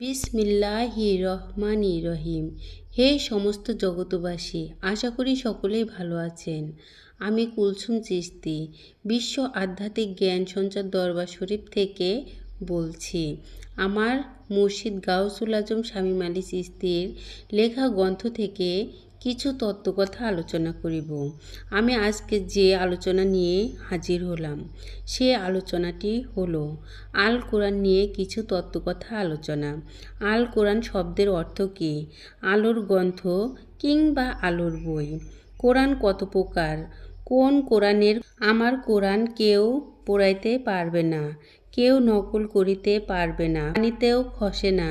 বিসমিল্লাহি রহমানি রহিম। হে সমস্ত জগতবাসী আশা করি সকলেই ভালো আছেন। আমি কুলসুম চিস্তি বিশ্ব আধ্যাত্মিক জ্ঞান সঞ্চার দরবার শরীফ থেকে বলছি। আমার মুর্শিদ গাউসুল আজম স্বামী মালি চিস্তির লেখা গ্রন্থ থেকে কিছু তত্ত্বকথা আলোচনা করিব। আমি আজকে যে আলোচনা নিয়ে হাজির হলাম, সে আলোচনাটি হলো আল কোরআন নিয়ে কিছু তত্ত্বকথা আলোচনা। আল কোরআন শব্দের অর্থ কী? আলোর গ্রন্থ কিংবা আলোর বই? কোরআন কত প্রকার? কোন কোরআনের? আমার কোরআন কেউ পড়াইতে পারবে না। কেউ নকল করিতে পারবে না পানিতেও খসে না।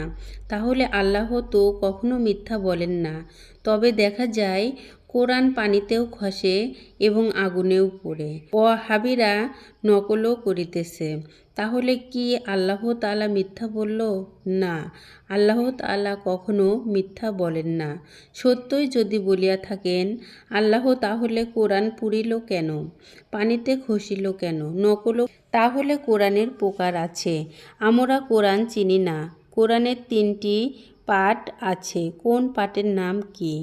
তাহলে আল্লাহ তো কখনো মিথ্যা বলেন না। তবে দেখা যায়, কোরআন পানিতেও খসে এবং আগুনেও পড়ে। হাবিরা নকলও করিতেছে। তাহলে কি আল্লাহ তালা মিথ্যা বলল? না। আল্লাহ তালা কখনো মিথ্যা বলেন না। সত্যই যদি বলিয়া থাকেন, আল্লাহ তাহলে কোরআন পুরিল কেন? পানিতে খসিল কেন? নকলও তাহলে কোরআনের প্রকার আছে। আমরা কোরআন চিনি না। কোরআনের তিনটি পাঠ আছে। কোন পাঠের নাম কি?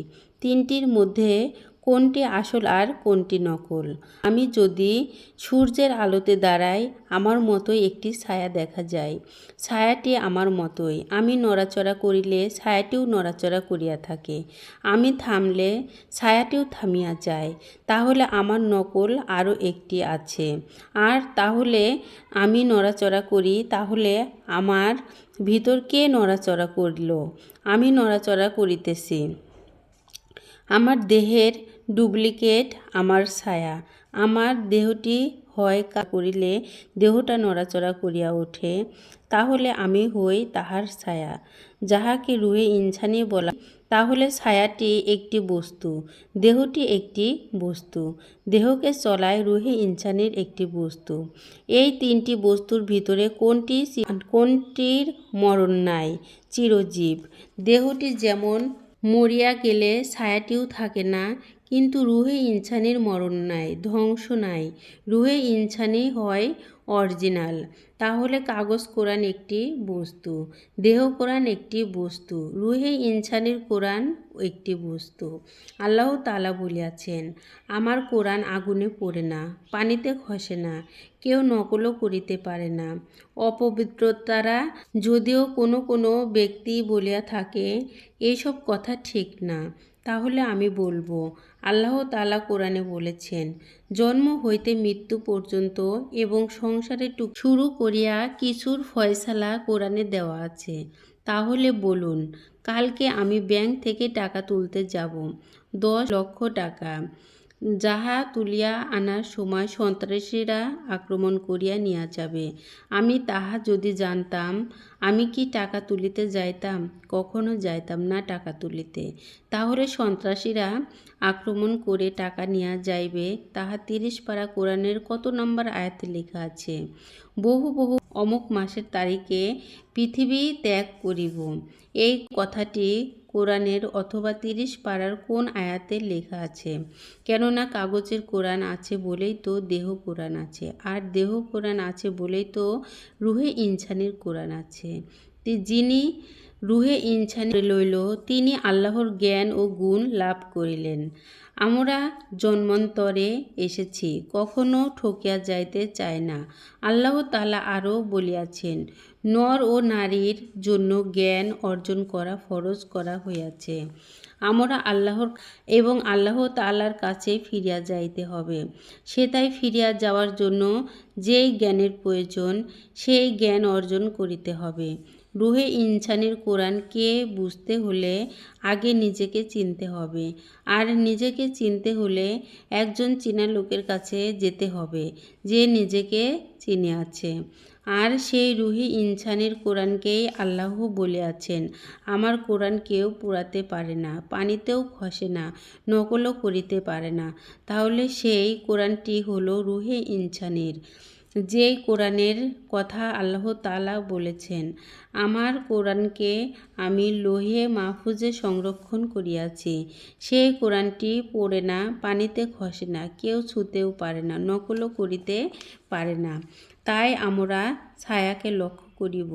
তিনটির মধ্যে কোনটি আসল আর কোনটি নকল? আমি যদি সূর্যের আলোতে দাঁড়াই, আমার মতোই একটি ছায়া দেখা যায়। ছায়াটি আমার মতোই। আমি নড়াচড়া করিলে ছায়াটিও নড়াচড়া করিয়া থাকে। আমি থামলে ছায়াটিও থামিয়া যায়। তাহলে আমার নকল আরও একটি আছে। আর তাহলে আমি নড়াচড়া করি, তাহলে আমার ভিতর কে নড়াচড়া করিল? আমি নড়াচড়া করিতেছি। আমার দেহের ডুপ্লিকেট আমার ছায়া। আমার দেহটি হয় কা করিলে দেহটা নড়াচড়া করিয়া ওঠে, তাহলে আমি হই তাহার ছায়া। যাহাকে রুহে ইনসানি বলা, তাহলে ছায়াটি একটি বস্তু, দেহটি একটি বস্তু। দেহকে চলায় রুহে ইনসানির একটি বস্তু। এই তিনটি বস্তুর ভিতরে কোনটি কোনটির মরণ নাই? চিরজীব। দেহটি যেমন মরিয়া গেলে ছায়াটিও থাকে না কিন্তু রুহে ইনসানির মরণ নাই, ধ্বংস নাই। রুহে ইনসানি হয় অরিজিনাল। তাহলে কাগজ কোরআন একটি বস্তু, দেহ কোরআন একটি বস্তু, রুহে ইনসানির কোরআন একটি বস্তু। আল্লাহ তালা বলিয়াছেন, আমার কোরআন আগুনে পড়ে না, পানিতে খসে না, কেউ নকলও করিতে পারে না। অপবিত্রতারা যদিও কোনো কোনো ব্যক্তি বলিয়া থাকে এইসব কথা ঠিক না। তাহলে আমি বলব, আল্লাহ তালা কোরআনে বলেছেন, জন্ম হইতে মৃত্যু পর্যন্ত এবং সংসারে টুক শুরু করিয়া কিছুর ফয়সালা কোরআনে দেওয়া আছে। তাহলে বলুন, কালকে আমি ব্যাংক থেকে টাকা তুলতে যাব, দশ লক্ষ টাকা। যাহা তুলিয়া আনার সময় সন্ত্রাসীরা আক্রমণ করিয়া নিয়া যাবে। আমি তাহা যদি জানতাম, আমি কি টাকা তুলিতে যাইতাম? কখনো যাইতাম না টাকা তুলিতে। তাহলে সন্ত্রাসীরা আক্রমণ করে টাকা নিয়া যাইবে। তাহা তিরিশ পাড়া কোরআনের কত নম্বর আয়াতে লেখা আছে? বহু বহু অমুক মাসের তারিখে পৃথিবী ত্যাগ করিব। এই কথাটি কোরআনের অথবা তিরিশ পাড়ার কোন আয়াতে লেখা আছে? কেননা কাগজের কোরআন আছে বলেই তো দেহ কোরআন আছে। আর দেহ কোরআন আছে বলেই তো রুহে ইনসানের কোরআন আছে। যিনি রুহে ইনসানি লইল, তিনি আল্লাহর জ্ঞান ও গুণ লাভ করিলেন। আমরা জন্মান্তরে এসেছি, কখনো ঠকিয়া যাইতে চায় না। আল্লাহ তালা আরও বলিয়াছেন, নর ও নারীর জন্য জ্ঞান অর্জন করা ফরজ করা হইয়াছে। আমরা আল্লাহর এবং আল্লাহ তাল্লার কাছে ফিরিয়া যাইতে হবে। সে তাই ফিরিয়া যাওয়ার জন্য যেই জ্ঞানের প্রয়োজন, সেই জ্ঞান অর্জন করিতে হবে। রুহে ইনসানের কোরআনকে বুঝতে হলে আগে নিজেকে চিনতে হবে। আর নিজেকে চিনতে হলে একজন চীনা লোকের কাছে যেতে হবে, যে নিজেকে চিনে আছে। আর সেই রুহি ইনসানের কোরআনকেই আল্লাহ বলে আছেন, আমার কোরআন কেউ পোড়াতে পারে না, পানিতেও খসে না, নকলও করিতে পারে না। তাহলে সেই কোরআনটি হলো রুহে ইনসানের। যেই কোরআনের কথা আল্লাহ তালা বলেছেন, আমার কোরআনকে আমি লোহে মাহফুজে সংরক্ষণ করিয়াছি। সেই কোরআনটি পড়ে না, পানিতে খসে না, কেউ ছুতেও পারে না, নকলও করিতে পারে না। তাই আমরা ছায়াকে লক্ষ্য করিব।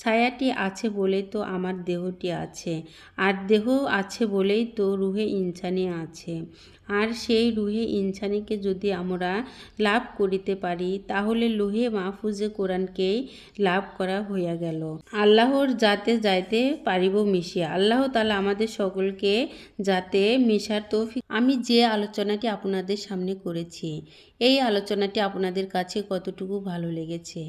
ছায়াটি আছে বলেই তো আমার দেহটি আছে, আর দেহ আছে বলেই তো রুহে ইনসানি আছে। আর সেই রুহে ইনসানিকে যদি আমরা লাভ করিতে পারি, তাহলে লোহে মাহফুজে কোরআনকেই লাভ করা হইয়া গেল। আল্লাহর যাতে যাইতে পারিব মিশিয়া। আল্লাহ তালা আমাদের সকলকে যাতে মিশার তৌফিক আমি যে আলোচনাটি আপনাদের সামনে করেছি, এই আলোচনাটি আপনাদের কাছে কতটুকু ভালো লেগেছে?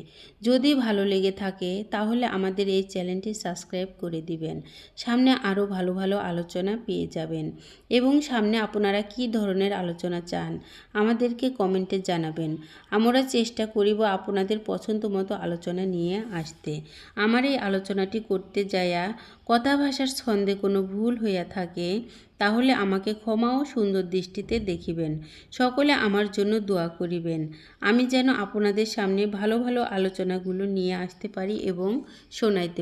যদি ভালো লেগে থাকে তাহলে আমাদের এই চ্যানেলটি সাবস্ক্রাইব করে দিবেন। সামনে আরও ভালো ভালো আলোচনা পেয়ে যাবেন। এবং সামনে আপনারা কি ধরনের আলোচনা চান, আমাদেরকে কমেন্টে জানাবেন। আমরা চেষ্টা করিব আপনাদের পছন্দ মতো আলোচনা নিয়ে আসতে। আমার এই আলোচনাটি করতে যায়া কথা ভাষার ছন্দে কোনো ভুল হইয়া থাকে তাহলে আমাকে ক্ষমা ও সুন্দর দৃষ্টিতে দেখিবেন। সকলে আমার জন্য দোয়া করিবেন। আমি যেন আপনাদের সামনে ভালো ভালো আলোচনাগুলো নিয়ে আসতে পারি এবং শোনাইতে